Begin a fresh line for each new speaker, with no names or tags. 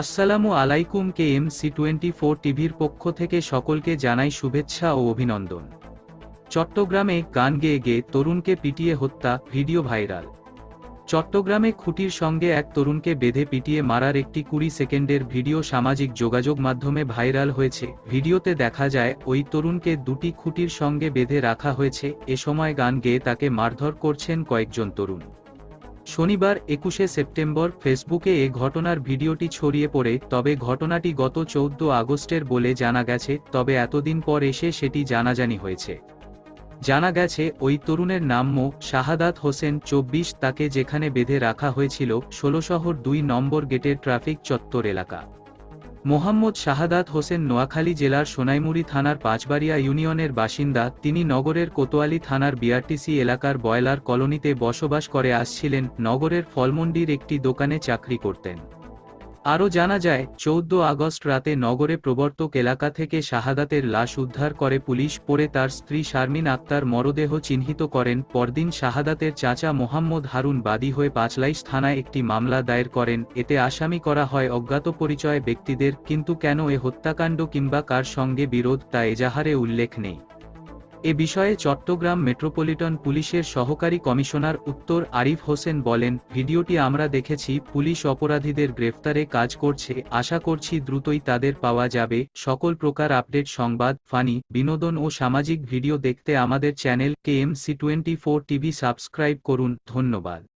আসসালামু আলাইকুম K M C twenty four টিভির পক্ষ থেকে সকলকে জানাই শুভেচ্ছা ও অভিনন্দন। চট্টগ্রামে গান গেয়ে গেয়ে তরুণকে পিটিয়ে হত্যা, ভিডিও ভাইরাল। চট্টগ্রামে খুঁটির সঙ্গে এক তরুণকে বেঁধে পিটিয়ে মারার একটি কুড়ি সেকেন্ডের ভিডিও সামাজিক যোগাযোগ মাধ্যমে ভাইরাল হয়েছে। ভিডিওতে দেখা যায়, ওই তরুণকে দুটি খুঁটির সঙ্গে বেঁধে রাখা হয়েছে। এ সময় গান গেয়ে তাকে মারধর করছেন কয়েকজন তরুণ। শনিবার একুশে সেপ্টেম্বর ফেসবুকে এ ঘটনার ভিডিওটি ছড়িয়ে পড়ে, তবে ঘটনাটি গত চৌদ্দ আগস্টের বলে জানা গেছে, তবে এতদিন পর এসে সেটি জানাজানি হয়েছে। জানা গেছে, ওই তরুণের নাম মো, শাহাদাত হোসেন চব্বিশ, তাকে যেখানে বেঁধে রাখা হয়েছিল, ষোলশহর দুই নম্বর গেটের ট্রাফিক চত্বর এলাকা। মোহাম্মদ শাহাদাত হোসেন নোয়াখালী জেলার সোনাইমুড়ি থানার পাঁচবাড়িয়া ইউনিয়নের বাসিন্দা, তিনি নগরের কোতোয়ালি থানার বিআরটিসি এলাকার বয়লার কলোনিতে বসবাস করে আসছিলেন, নগরের ফলমন্ডির একটি দোকানে চাকরি করতেন। আরও জানা যায়, চৌদ্দ আগস্ট রাতে নগরে প্রবর্তক এলাকা থেকে শাহাদাতের লাশ উদ্ধার করে পুলিশ পরে তার স্ত্রী শারমিন আক্তার মরদেহ চিহ্নিত করেন, পরদিন শাহাদাতের চাচা মোহাম্মদ হারুন বাদী হয়ে পাঁচলাইশ থানায় একটি মামলা দায়ের করেন, এতে আসামি করা হয় অজ্ঞাত পরিচয় ব্যক্তিদের, কিন্তু কেন এ হত্যাকাণ্ড কিংবা কার সঙ্গে বিরোধ তা এজাহারে উল্লেখ নেই। এ বিষয়ে চট্টগ্রাম মেট্রোপলিটন পুলিশের সহকারী কমিশনার উত্তর আরিফ হোসেন বলেন, ভিডিওটি আমরা দেখেছি, পুলিশ অপরাধীদের গ্রেফতারে কাজ করছে, আশা করছি দ্রুতই তাদের পাওয়া যাবে। সকল প্রকার আপডেট, সংবাদ, ফানি, বিনোদন ও সামাজিক ভিডিও দেখতে আমাদের channel K M C twenty four TV subscribe করুন, ধন্যবাদ।